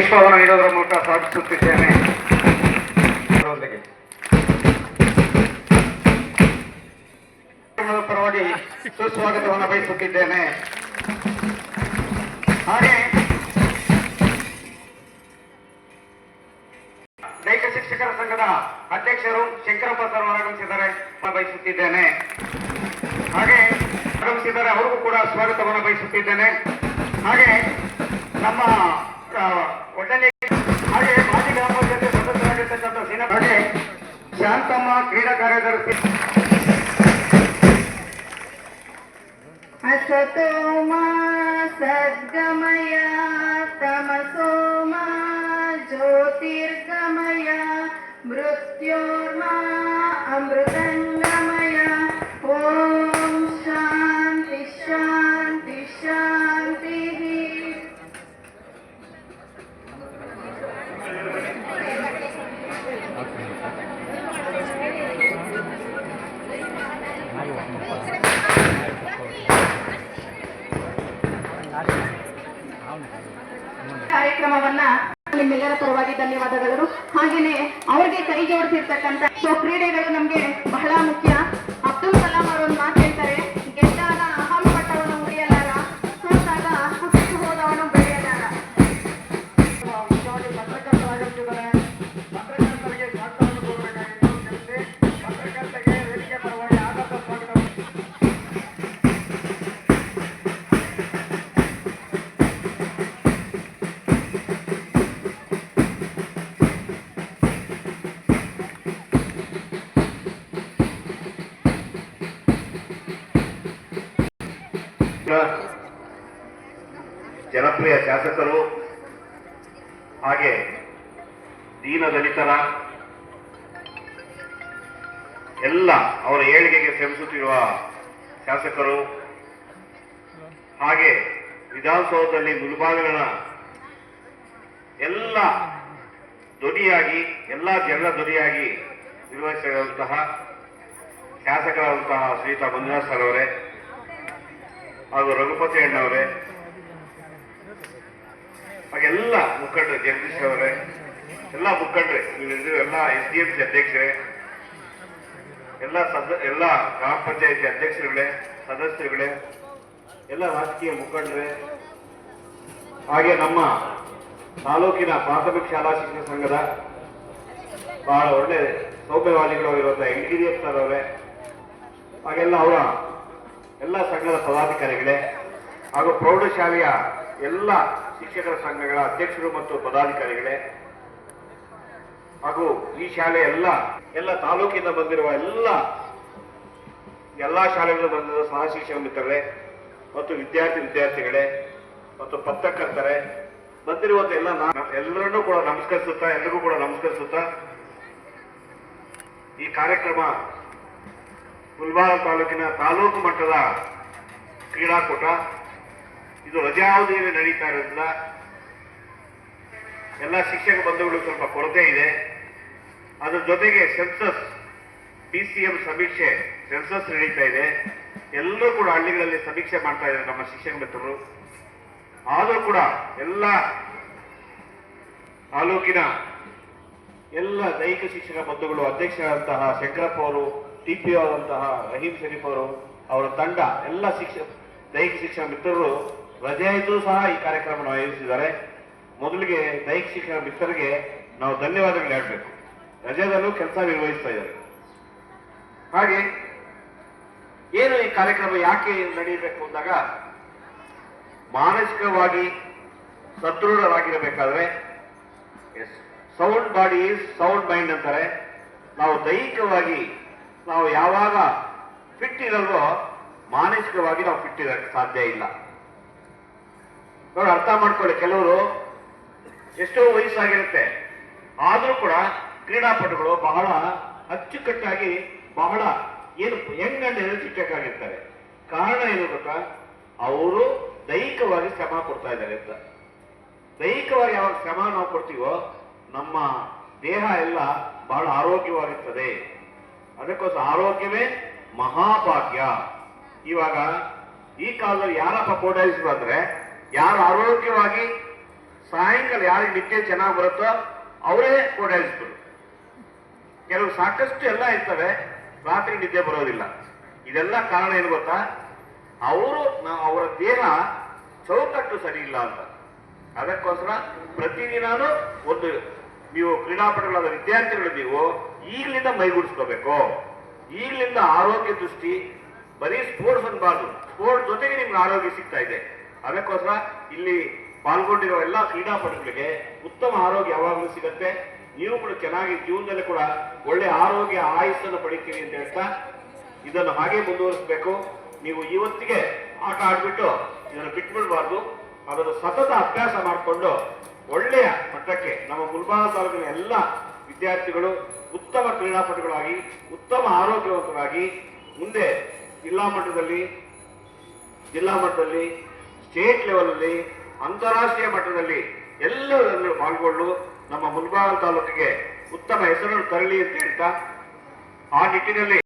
ಪುಷ್ಪವನ್ನು ನೀಡೋದರ ಮೂಲಕ ಸ್ವಾಗತಿಸುತ್ತಿದ್ದೇನೆ. ಕಾರ್ಯಕ್ರಮದ ಪರವಾಗಿ ಸುಸ್ವಾಗತವನ್ನು ಬಯಸುತ್ತಿದ್ದೇನೆ. ಹಾಗೆ ದೈಹಿಕ ಶಿಕ್ಷಕರ ಸಂಘದ ಅಧ್ಯಕ್ಷರು ಶಂಕರಪ್ಪ ಸರ್ ಆಗಮಿಸಿದ್ದಾರೆ ಬಯಸುತ್ತಿದ್ದೇನೆ. ಹಾಗೆ ಆಗಮಿಸಿದ್ದಾರೆ ಅವರಿಗೂ ಕೂಡ ಸ್ವಾಗತವನ್ನು ಬಯಸುತ್ತಿದ್ದೇನೆ. ಹಾಗೆ ನಮ್ಮ శాంతమ్మ క్రీడా కార్యదర్శి. అసతో మా సద్గమయ తమసో మా మృత్యోర్మా ಕಾರ್ಯಕ್ರಮವನ್ನ ನಿಮ್ಮೆಲ್ಲರ ಪರವಾಗಿ ಧನ್ಯವಾದಗಳು. ಹಾಗೇನೆ ಅವರಿಗೆ ಕೈ ಜೋಡಿಸಿರ್ತಕ್ಕಂಥ ಸೊ ಕ್ರೀಡೆಗಳು ನಮ್ಗೆ ಬಹಳ ಮುಖ್ಯ. ಜನಪ್ರಿಯ ಶಾಸಕರು ಹಾಗೆ ದೀನ ದಲಿತರ ಎಲ್ಲ ಅವರ ಏಳಿಗೆಗೆ ಶ್ರಮಿಸುತ್ತಿರುವ ಶಾಸಕರು ಹಾಗೆ ವಿಧಾನಸೌಧದಲ್ಲಿ ಮುಳುಬಾಗಿಲನ ಎಲ್ಲ ಧ್ವನಿಯಾಗಿ, ಎಲ್ಲ ಜನರ ಧ್ವನಿಯಾಗಿ ನಿರ್ವಹಿಸಿರುವಂತಹ ಶಾಸಕರಾದಂತಹ ಶ್ರೀತಾ ಮಂಜುನಾಥ್ ಸರ್ ಅವರೇ ಹಾಗೂ ರಘುಪತಿ ಅಣ್ಣವರೇ, ಹಾಗೆಲ್ಲ ಮುಖಂಡರು, ಜಗದೀಶ್ ಅವರೇ, ಎಲ್ಲ ಮುಖಂಡ್ರೆ ಎಲ್ಲ ಎಸ್ ಡಿ ಎಂ ಸಿ ಅಧ್ಯಕ್ಷರೇ, ಎಲ್ಲ ಸದ, ಎಲ್ಲ ಗ್ರಾಮ ಪಂಚಾಯತಿ ಅಧ್ಯಕ್ಷರುಗಳೇ, ಸದಸ್ಯರುಗಳೇ, ಎಲ್ಲ ರಾಜಕೀಯ ಮುಖಂಡರೇ, ಹಾಗೆ ನಮ್ಮ ತಾಲೂಕಿನ ಪ್ರಾಥಮಿಕ ಶಾಲಾ ಶಿಕ್ಷಣ ಸಂಘದ ಬಹಳ ಒಳ್ಳೆ ಸೌಮ್ಯವಾದಿಗಳು ಇರುವಂತಹ ಎಂಗಿರಿಯಪ್ಪ ಸರ್ ಅವರೇ, ಹಾಗೆಲ್ಲ ಅವರ ಎಲ್ಲ ಸಂಘದ ಪದಾಧಿಕಾರಿಗಳೇ ಹಾಗೂ ಪ್ರೌಢಶಾಲೆಯ ಎಲ್ಲ ಶಿಕ್ಷಕರ ಸಂಘಗಳ ಅಧ್ಯಕ್ಷರು ಮತ್ತು ಪದಾಧಿಕಾರಿಗಳೇ ಹಾಗೂ ಈ ಶಾಲೆ ಎಲ್ಲ ಎಲ್ಲ ತಾಲೂಕಿಂದ ಬಂದಿರುವ ಎಲ್ಲ ಎಲ್ಲ ಶಾಲೆಗಳು ಬಂದಿರುವ ಸಹ ಶಿಕ್ಷಕ ಮಿತ್ರರೇ ಮತ್ತು ವಿದ್ಯಾರ್ಥಿ ವಿದ್ಯಾರ್ಥಿಗಳೇ ಮತ್ತು ಪತ್ರಕರ್ತರೇ, ಬಂದಿರುವಂತ ಎಲ್ಲ ಎಲ್ಲರನ್ನೂ ಕೂಡ ನಮಸ್ಕರಿಸುತ್ತಾ ಎಲ್ಲರಿಗೂ ಕೂಡ ನಮಸ್ಕರಿಸುತ್ತಾ ಈ ಕಾರ್ಯಕ್ರಮ ಪುಲ್ವಾರ ತಾಲೂಕಿನ ತಾಲೂಕು ಮಟ್ಟದ ಕ್ರೀಡಾಕೂಟ. ಇದು ರಜಾವಧಿಯಲ್ಲಿ ನಡೀತಾ ಇರೋದ್ರಿಂದ ಎಲ್ಲ ಶಿಕ್ಷಕ ಬಂಧುಗಳು ಸ್ವಲ್ಪ ಕೊರತೆ ಇದೆ. ಅದರ ಜೊತೆಗೆ ಸೆನ್ಸಸ್ ಪಿ ಸಿ ಎಂ ಸಮೀಕ್ಷೆ ಸೆನ್ಸಸ್ ನಡೀತಾ ಇದೆ. ಎಲ್ಲರೂ ಕೂಡ ಹಳ್ಳಿಗಳಲ್ಲಿ ಸಮೀಕ್ಷೆ ಮಾಡ್ತಾ ಇದ್ದಾರೆ ನಮ್ಮ ಶಿಕ್ಷಕ ಮಿತ್ರರು. ಆದರೂ ಕೂಡ ಎಲ್ಲ ತಾಲೂಕಿನ ಎಲ್ಲ ದೈಹಿಕ ಶಿಕ್ಷಕ ಬಂಧುಗಳು ಅಧ್ಯಕ್ಷರಾದಂತಹ ಶಂಕರಪ್ಪ ಅವರು ಟಿ ಪಿ ಆದಂತಹ ರಹೀಂ ಶರೀಫ್ ಅವರು, ಅವರ ತಂಡ, ಎಲ್ಲ ಶಿಕ್ಷ, ದೈಹಿಕ ಶಿಕ್ಷಣ ಮಿತ್ರರು ರಜೆ ಇದ್ದು ಸಹ ಈ ಕಾರ್ಯಕ್ರಮವನ್ನು ಆಯೋಜಿಸಿದ್ದಾರೆ. ಮೊದಲಿಗೆ ದೈಹಿಕ ಶಿಕ್ಷಣ ಮಿತ್ರರಿಗೆ ನಾವು ಧನ್ಯವಾದಗಳು ಹೇಳಬೇಕು. ರಜೆದಲ್ಲೂ ಕೆಲಸ ನಿರ್ವಹಿಸ್ತಾ ಇದ್ದಾರೆ. ಹಾಗೆ, ಏನು ಈ ಕಾರ್ಯಕ್ರಮ ಯಾಕೆ ನಡೆಯಬೇಕು ಅಂದಾಗ, ಮಾನಸಿಕವಾಗಿ ಸದೃಢರಾಗಿರಬೇಕಾದ್ರೆ ಸೌಂಡ್ ಬಾಡಿ ಸೌಂಡ್ ಮೈಂಡ್ ಅಂತಾರೆ. ನಾವು ದೈಹಿಕವಾಗಿ ನಾವು ಯಾವಾಗ ಫಿಟ್ ಇರಲ್ವೋ ಮಾನಸಿಕವಾಗಿ ನಾವು ಫಿಟ್ ಇರಕ್ಕೆ ಸಾಧ್ಯ ಇಲ್ಲ. ನೋಡಿ, ಅರ್ಥ ಮಾಡ್ಕೊಳ್ಳಿ, ಕೆಲವರು ಎಷ್ಟೋ ವಯಸ್ಸಾಗಿರುತ್ತೆ. ಆದರೂ ಕೂಡ ಕ್ರೀಡಾಪಟುಗಳು ಬಹಳ ಅಚ್ಚುಕಟ್ಟಾಗಿ ಬಹಳ ಏನು ಯಂಗ್ ಅಂಡ್ ಎನರ್ಜಿಟಿಕ್ ಕಾರಣ ಏನು ಗೊತ್ತಾ? ಅವರು ದೈಹಿಕವಾಗಿ ಶ್ರಮ ಕೊಡ್ತಾ ಇದ್ದಾರೆ ಅಂತ. ದೈಹಿಕವಾಗಿ ಯಾವಾಗ ಶ್ರಮ ನಾವು ಕೊಡ್ತೀವೋ, ನಮ್ಮ ದೇಹ ಎಲ್ಲ ಬಹಳ ಆರೋಗ್ಯವಾಗಿರ್ತದೆ. ಅದಕ್ಕೋಸ್ಕರ ಆರೋಗ್ಯವೇ ಮಹಾಭಾಗ್ಯ. ಇವಾಗ ಈ ಕಾಲದಲ್ಲಿ ಯಾರಪ್ಪ ಅಂದ್ರೆ ಯಾರು ಆರೋಗ್ಯವಾಗಿ ಸಾಯಂಕಾಲ ಯಾರಿಗೆ ನಿತ್ಯ ಚೆನ್ನಾಗಿ ಬರುತ್ತೋ ಅವರೇ ಓಡಾಡಿಸ್ತಾರೆ ಕೆಲವು ಸಾಕಷ್ಟು ಎಲ್ಲ ಇರ್ತವೆ, ರಾತ್ರಿ ನಿದ್ದೆ ಬರೋದಿಲ್ಲ. ಇದೆಲ್ಲ ಕಾರಣ ಏನು ಗೊತ್ತಾ? ಅವರು ಅವರ ದೇಹ ಚೌಕಟ್ಟು ಸರಿ ಇಲ್ಲ ಅಂತ. ಅದಕ್ಕೋಸ್ಕರ ಪ್ರತಿದಿನಾನು ಒಂದು ನೀವು ಕ್ರೀಡಾಪಟುಗಳಾದ ವಿದ್ಯಾರ್ಥಿಗಳು ನೀವು ಈಗಲಿಂದ ಮೈಗೂಡಿಸ್ಕೋಬೇಕು. ಈಗಲಿಂದ ಆರೋಗ್ಯ ದೃಷ್ಟಿ, ಬರೀ ಸ್ಪೋರ್ಟ್ಸ್ ಅನ್ಬಾರ್ದು. ಸ್ಪೋರ್ಟ್ಸ್ ಜೊತೆಗೆ ನಿಮ್ಗೆ ಆರೋಗ್ಯ ಸಿಗ್ತಾ ಇದೆ. ಅದಕ್ಕೋಸ್ಕರ ಇಲ್ಲಿ ಪಾಲ್ಗೊಂಡಿರೋ ಎಲ್ಲ ಕ್ರೀಡಾಪಟುಗಳಿಗೆ ಉತ್ತಮ ಆರೋಗ್ಯ ಯಾವಾಗಲೂ ಸಿಗತ್ತೆ. ನೀವು ಕೂಡ ಚೆನ್ನಾಗಿ ಜೀವನದಲ್ಲಿ ಕೂಡ ಒಳ್ಳೆ ಆರೋಗ್ಯ ಆಯುಸ್ಸನ್ನು ಪಡಿತೀವಿ ಅಂತ ಹೇಳ್ತಾ ಇದನ್ನು ಹಾಗೆ ಮುಂದುವರಿಸಬೇಕು. ನೀವು ಇವತ್ತಿಗೆ ಆಟ ಆಡ್ಬಿಟ್ಟು ಇದನ್ನು ಬಿಟ್ಬಿಡ್ಬಾರ್ದು. ಅದನ್ನು ಸತತ ಅಭ್ಯಾಸ ಮಾಡಿಕೊಂಡು ಒಳ್ಳೆಯ ಮಟ್ಟಕ್ಕೆ ನಮ್ಮ ಮುಲ್ಬಾಣ ತಾಲೂಕಿನ ಎಲ್ಲ ವಿದ್ಯಾರ್ಥಿಗಳು ಉತ್ತಮ ಕ್ರೀಡಾಪಟುಗಳಾಗಿ, ಉತ್ತಮ ಆರೋಗ್ಯವಂತರಾಗಿ ಮುಂದೆ ಜಿಲ್ಲಾ ಮಟ್ಟದಲ್ಲಿ ಜಿಲ್ಲಾ ಮಟ್ಟದಲ್ಲಿ ಸ್ಟೇಟ್ ಲೆವೆಲಲ್ಲಿ ಅಂತಾರಾಷ್ಟ್ರೀಯ ಮಟ್ಟದಲ್ಲಿ ಎಲ್ಲರಲ್ಲೂ ಪಾಲ್ಗೊಂಡು ನಮ್ಮ ಮುಲ್ಬಾಗಲ್ ತಾಲೂಕಿಗೆ ಉತ್ತಮ ಹೆಸರನ್ನು ತರಲಿ ಅಂತ ಹೇಳ್ತಾ ಆ ನಿಟ್ಟಿನಲ್ಲಿ